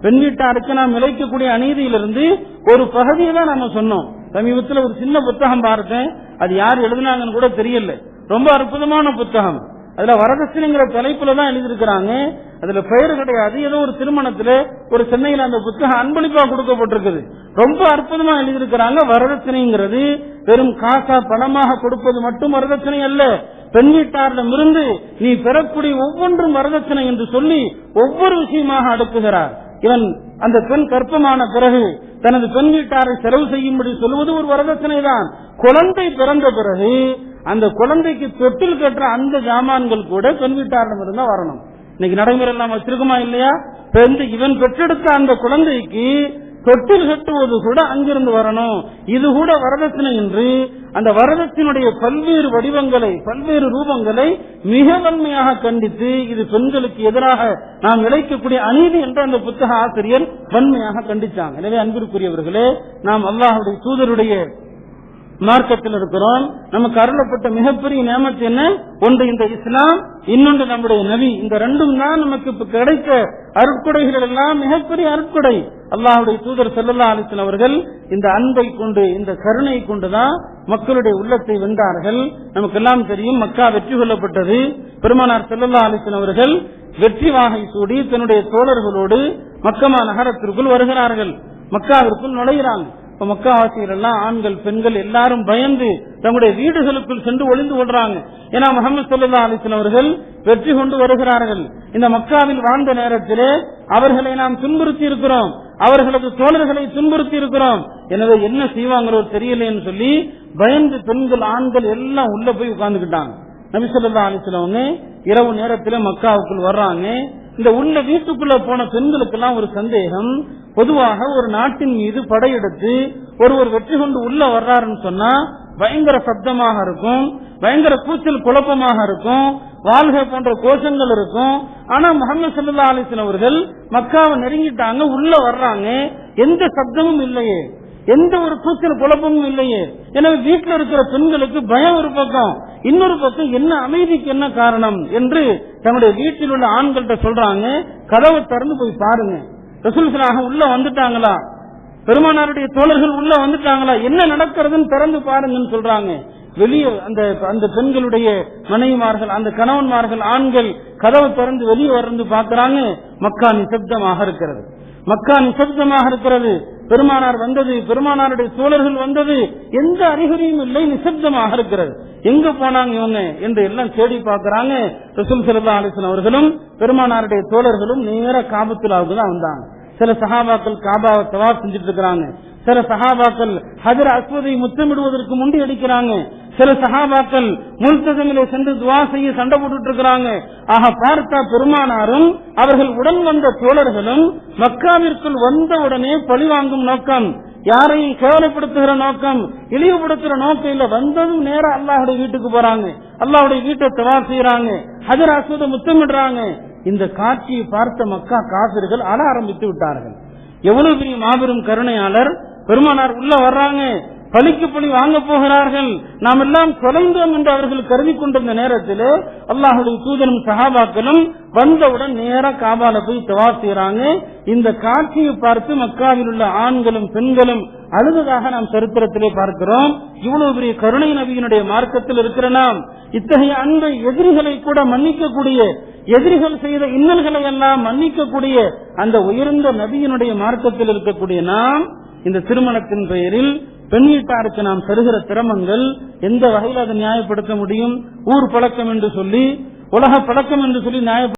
பெண் வீட்டாருக்கு நாம் இழைக்கக்கூடிய அநீதியிலிருந்து ஒரு பகுதியை தான் நாம சொன்னோம். சமீபத்தில் ஒரு சின்ன புத்தகம் பார்த்தேன். அது யார் எழுதுனாங்கன்னு கூட தெரியல. ரொம்ப அற்புதமான புத்தகம். அதுல வரதட்சணைங்கிற தலைப்புல தான் எழுதியிருக்கிறாங்க. அதுல பெயர் கிடையாது. ஏதோ ஒரு திருமணத்துல ஒரு சென்னையில அந்த புத்தகம் அன்பளிப்பா கொடுக்கப்பட்டிருக்குது. ரொம்ப அற்புதமா எழுதியிருக்கிறாங்க. வரதட்சணைங்கிறது வெறும் காசா பணமாக கொடுப்பது மட்டும் வரதட்சணை அல்ல. பெண் வீட்டாரிடமிருந்து நீ பெறக்கூடிய ஒவ்வொன்றும் வரதட்சணை என்று சொல்லி ஒவ்வொரு விஷயமாக அடுக்குகிறார். இவன் அந்த பெண் கற்பமான பிறகு தனது பெண் வீட்டாரை செலவு செய்யும்படி சொல்வது ஒரு வரதட்சணை தான். குழந்தை பிறந்த பிறகு அந்த குழந்தைக்கு தொட்டில் கட்டுற அந்த ஜாமான்கள் கூட பெண் வீட்டாரிடம் இருந்தா வரணும். இன்னைக்கு நடைமுறை எல்லாம் வச்சிருக்குமா இல்லையா? பெண் இவன் பெற்றெடுத்த அந்த குழந்தைக்கு தொட்டில் கட்டுவது கூட அங்கிருந்து வரணும். இது கூட வரதட்சணை என்று அந்த வரதட்சணையுடைய பல்வேறு வடிவங்களை பல்வேறு ரூபங்களை மிக வன்மையாக கண்டித்து இது பெண்களுக்கு எதிராக நாம் இழைக்கக்கூடிய அநீதி என்று அந்த புத்தக ஆசிரியர் வன்மையாக கண்டிச்சாங்க. எனவே அன்பிற்குரியவர்களே நாம் அல்லாஹுடைய தூதருடைய மார்க்கத்தில் இருக்கிறோம். நமக்கு அருளப்பட்ட மிகப்பெரிய நியமத்து என்ன? ஒன்று இந்த இஸ்லாம் இன்னொன்று நம்முடைய நபி. இந்த ரெண்டும் தான் நமக்கு இப்ப கிடைத்த அருட்கொடைகள் எல்லாம் மிகப்பெரிய அருட்கொடை. அல்லாஹுடைய தூதர் செல்லல்லா அலிசன் அவர்கள் இந்த அன்பை கொண்டு இந்த கருணை கொண்டுதான் மக்களுடைய உள்ளத்தை வென்றார்கள். நமக்கு எல்லாம் தெரியும் மக்கா வெற்றி கொள்ளப்பட்டது. பெருமானார் செல்லல்லா அலிசன் அவர்கள் வெற்றி வாகை சூடி தன்னுடைய தோழர்களோடு மக்கமா நகரத்திற்குள் வருகிறார்கள். மக்காவிற்குள் நுழைகிறாங்க. இப்ப மக்காவாசிகள் எல்லாம் ஆண்கள் பெண்கள் எல்லாரும் பயந்து தங்களுடைய வீடுகளுக்குள் சென்று ஒளிந்து கொள்றாங்க. ஏன்னா முகமது சல்லா அலிஸ்லாம் அவர்கள் வெற்றி கொண்டு வருகிறார்கள். இந்த மக்காவில் வாழ்ந்த நேரத்திலே அவர்களை நாம் துன்புறுத்தி இருக்கிறோம். அவர்களது தோழர்களை துன்புறுத்தி இருக்கிறோம். எனவே என்ன செய்வாங்களோ தெரியலைன்னு சொல்லி பயந்து பெண்கள் ஆண்கள் எல்லாம் உள்ள போய் உட்கார்ந்துக்கிட்டாங்க. நபி சொல்லா அலிஸ்லவங்க இரவு நேரத்தில் மக்காவுக்குள் வர்றாங்க. இந்த உள்ள வீட்டுக்குள்ள போன பெண்களுக்கு எல்லாம் ஒரு சந்தேகம். பொதுவாக ஒரு நாட்டின் மீது படையெடுத்து ஒருவர் வெற்றி கொண்டு உள்ள வர்றாருன்னு சொன்னா பயங்கர சப்தமாக இருக்கும் பயங்கர கூச்சல் குழப்பமாக இருக்கும் வாழ்க போன்ற கோஷங்கள் இருக்கும். ஆனா முகமது சல்லா அலிசன் அவர்கள் மக்காவை நெருங்கிட்டாங்க உள்ள வர்றாங்க. எந்த சப்தமும் இல்லையே. எந்த ஒரு கூச்சல் குழப்பமும் இல்லையே. எனவே வீட்டில் இருக்கிற பெண்களுக்கு பயம் ஒரு பக்கம். இன்னொரு பக்கம் என்ன அமைதிக்கு என்ன காரணம் என்று தன்னுடைய வீட்டில் உள்ள ஆண்கள்கிட்ட சொல்றாங்க. கதவை திறந்து போய் பாருங்க. ரசூல்சலாக உள்ள வந்துட்டாங்களா? பெருமானாருடைய தோழர்கள் உள்ள வந்துட்டாங்களா? என்ன நடக்கிறதுன்னு திறந்து பாருங்கன்னு சொல்றாங்க. வெளியே அந்த அந்த பெண்களுடைய மனைவிமார்கள் அந்த கணவன்மார்கள் ஆண்கள் கதவை திறந்து வெளியே வந்து பாக்குறாங்க மக்கா நிசப்தமாக இருக்கிறது. மக்கா நிசப்தமாக இருக்கிறது. பெருமானார் வந்தது பெருமானாருடைய தோழர்கள் வந்தது எந்த அறிகுறியும் இல்லை நிசப்தமாக இருக்கிறது. எங்க போனாங்க இவங்க என்று எல்லாம் தேடி பார்க்கறாங்க. ரசூல் சல்லா அலிஸ்லாம் அவர்களும் பெருமானாருடைய தோழர்களும் நேர காபத்துலாவுக்கு தான் வந்தாங்க. சில சகாபாக்கள் காபாவை தவா செஞ்சுட்டு இருக்கிறாங்க. சில சகாபாக்கள் ஹஜர் அஸ்வதை முத்தமிடுவதற்கு முண்டி அடிக்கிறாங்க. சில சஹாபாக்கள் முல்தசமிலே சென்று துவா செய்ய சண்டை போட்டுட்டு இருக்கிறாங்க ஆக பார்த்தா பெருமானாரும் அவர்கள் உடன் வந்த தோழர்களும் மக்காவிற்குள் வந்த உடனே பழிவாங்கும் நோக்கம் யாரையும் கேவலப்படுத்துகிற நோக்கம் இழிவுபடுத்துகிற நோக்கம் இல்ல வந்ததும் நேரம் அல்லாஹுடைய வீட்டுக்கு போறாங்க. அல்லாஹுடைய வீட்டை தவா செய்யறாங்க ஹஜர் அஸ்வதை முத்தமிடுறாங்க. இந்த காட்சியை பார்த்த மக்கா காசிர்கள் அழ ஆரம்பித்து விட்டார்கள். எவ்வளவு பெரிய மாபெரும் கருணையாளர் பெருமானார் உள்ள வர்றாங்க. பழிக்கு பணி வாங்க போகிறார்கள். நாம் எல்லாம் தொலைந்தோம் என்று அவர்கள் கருதி கொண்டிருந்த நேரத்தில் அல்லாஹுடைய தூதனும் சகாபாக்களும் வந்தவுடன் நேர காபால போய் தவா செய்யறாங்க இந்த காட்சியை பார்த்து மக்காவில் உள்ள ஆண்களும் பெண்களும் அழுததாக நாம் சரித்திரத்திலே பார்க்கிறோம். இவ்வளவு பெரிய கருணை நபியினுடைய மார்க்கத்தில் இருக்கிற நாம் இத்தகைய அன்பை எதிரிகளை கூட மன்னிக்கக்கூடிய எதிரிகள் செய்த இன்னல்களை எல்லாம் மன்னிக்கக்கூடிய அந்த உயர்ந்த நபியினுடைய மார்க்கத்தில் இருக்கக்கூடிய நாம் இந்த திருமணத்தின் பெயரில் பெண் வீட்டாருக்கு நாம் தருகிற சிரமங்கள் எந்த வகையில் அதை நியாயப்படுத்த முடியும்? ஊர் பழக்கம் என்று சொல்லி உலக பழக்கம் என்று சொல்லி நியாய